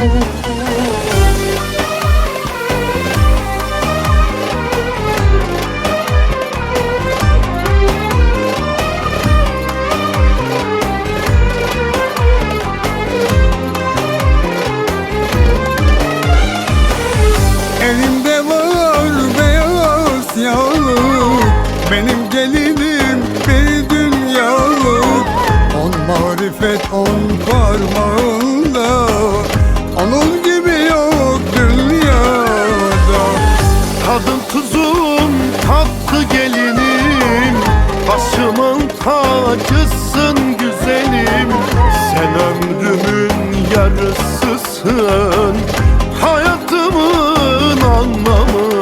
Elimde var beyaz Benim gelinim bir dünyalık. On marifet on parmağında gelinim. Başımın tacısın güzelim. Sen ömrümün yarısısın. Hayatımın anlamı